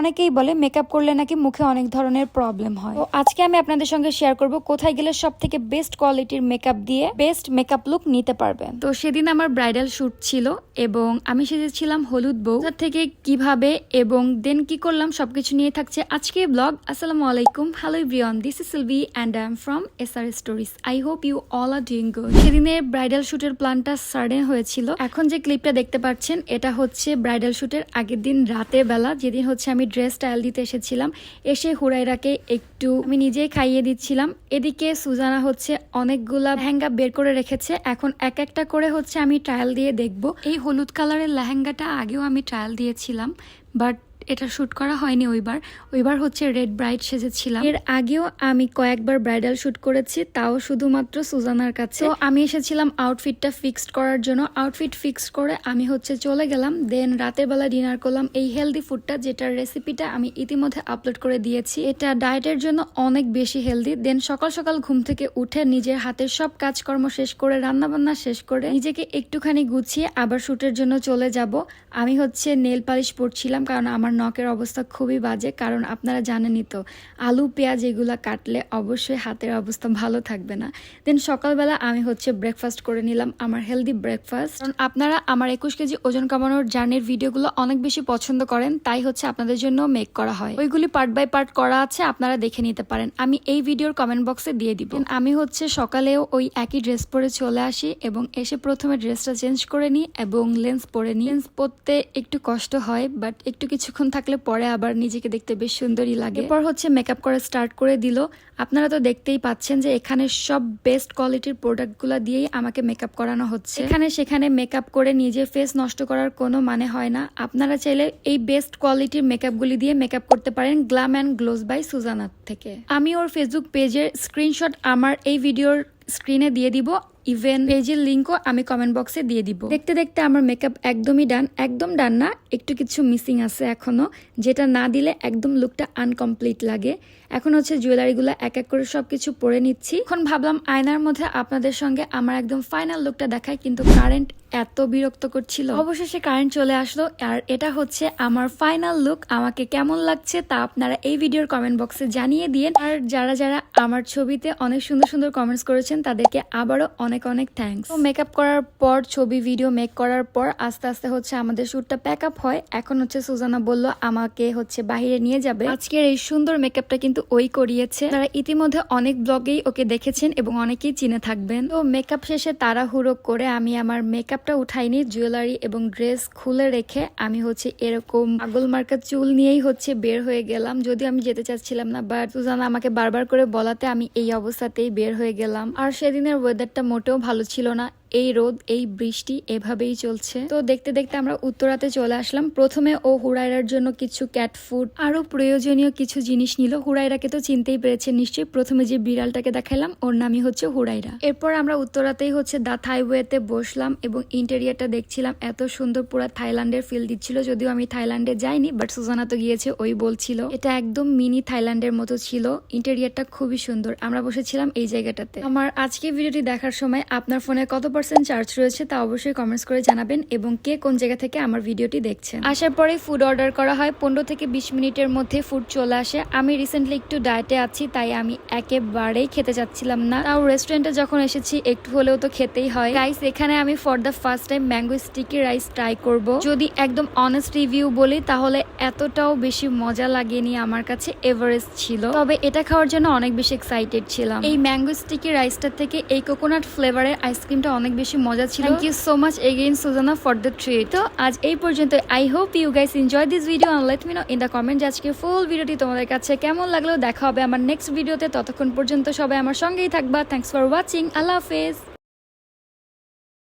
অনেকেই বলে মেকআপ করলে নাকি মুখে অনেক ধরনের প্রবলেম হয়। তো আজকে আমি আপনাদের সঙ্গে শেয়ার করব, কোথায় গেলে সব থেকে বেস্ট কোয়ালিটির মেকআপ দিয়ে বেস্ট মেকআপ লুক নিতে পারবেন। তো সেদিন আমার ব্রাইডাল শ্যুট ছিল এবং আমি সেজেছিলাম হলুদ বউ। তার থেকে, কীভাবে এবং দেন কি করলাম, সবকিছু নিয়ে থাকছে আজকে ব্লগ আসসালামু আলাইকুম। Hello everyone this is Silvi and I am from S R stories I hope you all are doing good সেদিনের ব্রাইডাল শ্যুটের প্ল্যানটা সার্ডেন হয়েছিল। এখন যে ক্লিপটা দেখতে পাচ্ছেন, এটা হচ্ছে ব্রাইডাল শুটের আগের দিন রাতের বেলা। যেদিন হচ্ছে আমি ড্রেস স্টাইল দিতে এসেছিলাম। এসে হুরাইরাকে একটু আমি নিজেই খাইয়ে দিচ্ছিলাম। এদিকে সুজানা হচ্ছে অনেকগুলা লেহেঙ্গা বের করে রেখেছে। এখন এক একটা করে হচ্ছে আমি ট্রায়াল দিয়ে দেখব। এই হলুদ কালারের লেহেঙ্গাটা আগেও আমি ট্রায়াল দিয়েছিলাম বাট এটা শ্যুট করা হয়নি ওইবার। ওইবার হচ্ছে রেড ব্রাইড সেজেছিলাম। এর আগেও আমি কয়েকবার ব্রাইডাল শ্যুট করেছি, তাও শুধুমাত্র সুজানার কাছে। তো আমি এসেছিলাম আউটফিটটা ফিক্সড করার জন্য। আউটফিট ফিক্সড করে আমি হচ্ছে চলে গেলাম, দেন রাতের বেলা ডিনার করলাম এই হেলদি ফুডটা, যেটার রেসিপিটা আমি ইতিমধ্যে আপলোড করে দিয়েছি। এটা ডায়েটের জন্য অনেক বেশি হেলদি, দেন সকাল সকাল ঘুম থেকে উঠে নিজের হাতের সব কাজকর্ম শেষ করে রান্না বান্না শেষ করে নিজেকে একটুখানি গুছিয়ে আবার শুটের জন্য চলে যাব। আমি হচ্ছে নেল পালিশ পরছিলাম, কারণ আমার নখের অবস্থা খুবই বাজে, কারণ আপনারা জানেনই তো, আলু, পেঁয়াজ এগুলা কাটলে অবশ্যই হাতের অবস্থা ভালো থাকবে না। দেন সকালবেলা আমি হচ্ছে ব্রেকফাস্ট করে নিলাম, আমার হেলদি ব্রেকফাস্ট কারণ আপনারা আমার একুশ কেজি ওজন কমানোর জার্নির ভিডিওগুলো অনেক বেশি পছন্দ করেন, তাই হচ্ছে আপনাদের জন্য মেক করা হয়। ওইগুলি পার্ট বাই পার্ট করা আছে, আপনারা দেখে নিতে পারেন। আমি এই ভিডিওর কমেন্ট বক্সে দিয়ে দিব। আমি হচ্ছে সকালেও ওই একই ড্রেস পরে চলে আসি এবং এসে প্রথমে ড্রেসটা চেঞ্জ করে নিই এবং লেন্স পরে নিই। লেন্স পরতে একটু কষ্ট হয় বাট একটু কিছুক্ষণ থাকলে পরে আবার নিজেকে দেখতে বেশ সুন্দরই লাগে। এরপর হচ্ছে মেকআপ করা স্টার্ট করে দিল। আপনারা তো দেখতেই পাচ্ছেন যে এখানে সব বেস্ট কোয়ালিটির প্রোডাক্টগুলো দিয়েই আমাকে মেকআপ করানো হচ্ছে। এখানে সেখানে মেকআপ করে নিজের ফেস নষ্ট করার কোনো মানে হয় না। আপনারা চাইলে এই বেস্ট কোয়ালিটির মেকআপগুলি দিয়ে মেকআপ করতে পারেন গ্লাম অ্যান্ড গ্লোজ বাই সুজানার থেকে। আমি ওর ফেসবুক পেজের স্ক্রিনশট আমার এই ভিডিওর স্ক্রিনে দিয়ে দিব। ইভেন পেজের লিঙ্কও আমি কমেন্ট বক্সে দিয়ে দিব। দেখতে দেখতে আমার মেকআপ একদমই ডান একদম ডান না, একটু কিছু মিসিং আছে এখনও যেটা না দিলে একদম লুকটা আনকমপ্লিট লাগে। এখন হচ্ছে জুয়েলারিগুলো এক এক করে সব কিছু পরে নিচ্ছি। এখন ভাবলাম আয়নার মধ্যে আপনাদের সঙ্গে আমার একদম ফাইনাল লুকটা দেখায় কিন্তু কারেন্ট এত বিরক্ত করছিল। অবশেষে কারেন্ট চলে আসলো, আর এটা হচ্ছে আমার ফাইনাল লুক আমাকে কেমন লাগছে তা আপনারা এই ভিডিওর কমেন্ট বক্সে জানিয়ে দিয়ে আর যারা যারা আমার ছবিতে অনেক সুন্দর সুন্দর কমেন্টস করেছেন, তাদেরকে আবারও অনেক অনেক থ্যাঙ্কস তো মেকআপ করার পর, ছবি ভিডিও মেক করার পর, আস্তে আস্তে হচ্ছে আমাদের শ্যুটটা প্যাক আপ হয়। এখন হচ্ছে সুজানা বলল, আমাকে হচ্ছে বাইরে নিয়ে যাবে। আজকের এই সুন্দর মেকআপটা কিন্তু ওই করিয়েছে। তারা ইতিমধ্যে অনেক ব্লগেই ওকে দেখেছেন এবং অনেকেই চিনে থাকবেন। তো মেকআপ শেষে তাড়াহুড়ো করে আমি আমার মেকআপটা উঠাইনি, জুয়েলারি এবং ড্রেস খুলে রেখে আমি হচ্ছে এরকম আগল মার্কা চুল নিয়েই হচ্ছে বের হয়ে গেলাম। যদিও আমি যেতে চাচ্ছিলাম না বাট সুজানা আমাকে বারবার করে বলাতে আমি এই অবস্থাতেই বের হয়ে গেলাম। আর সেদিনের ওয়েদারটা মোটেও ভালো ছিল না। এই রোদ, এই বৃষ্টি এভাবেই চলছে। তো দেখতে দেখতে আমরা উত্তরাতে চলে আসলাম। প্রথমে ও হুরাইরার জন্য কিছু ক্যাট ফুড আরও প্রয়োজনীয় কিছু জিনিস নিল। হুরাইরাকে তো চিনতেই পেরেছে নিশ্চয়ই। প্রথমে যে বিড়ালটাকে দেখালাম, ওর নামই হচ্ছে হুরাইরা এরপর আমরা উত্তরাতেই হচ্ছে দা থাইওয়েতে বসলাম এবং ইন্টেরিয়ারটা দেখছিলাম। এত সুন্দর পুরো থাইল্যান্ডের ফিল দিচ্ছিল, যদিও আমি থাইল্যান্ডে যাইনি বাট সুজানা তো গিয়েছে, ওই বলছিল। এটা একদম মিনি থাইল্যান্ডের মতো ছিল। ইন্টেরিয়ারটা খুবই সুন্দর। আমরা বসেছিলাম এই জায়গাটাতে। আমার আজকে ভিডিওটি দেখার সময় আপনার ফোনে কত পার্সেন্ট চার্জ রয়েছে তা অবশ্যই কমেন্টস করে জানাবেন এবং কে কোন জায়গা থেকে আমার ভিডিওটি দেখছেন। আসার পরে ফুড অর্ডার করা হয়। পনেরো থেকে বিশ মিনিটের মধ্যে ফুড চলে আসে। আমি রিসেন্টলি একটু ডায়েটে আছি, তাই আমি একেবারেই খেতে চাচ্ছিলাম না। তাও রেস্টুরেন্টে যখন এসেছি, একটু হলেও তো খেতেই হয়। গাইস এখানে আমি for the first time mango sticky rice try করব। যদি একদম অনেস্ট রিভিউ বলি, তাহলে এতটাও বেশি মজা লাগেনি আমার কাছে এভারেস্ট ছিল। তবে এটা খাওয়ার জন্য অনেক বেশি এক্সাইটেড ছিলাম। এই ম্যাঙ্গো স্টিকি রাইসটা থেকে এই কোকোনাট ফ্লেভারের আইসক্রিমটা অনেক বেশি মজা ছিল। Thank you so much again Susanna for the treat তো আজ এই পর্যন্ত I hope you guys enjoy this video and let me know in the comment আজকে ফুল ভিডিওটি তোমাদের কাছে কেমন লাগল। দেখা হবে আমার নেক্সট ভিডিওতে ততক্ষণ পর্যন্ত সবাই আমার সঙ্গেই থাকবা। থ্যাংকস ফর ওয়াচিং আল্লাহ হাফেজ।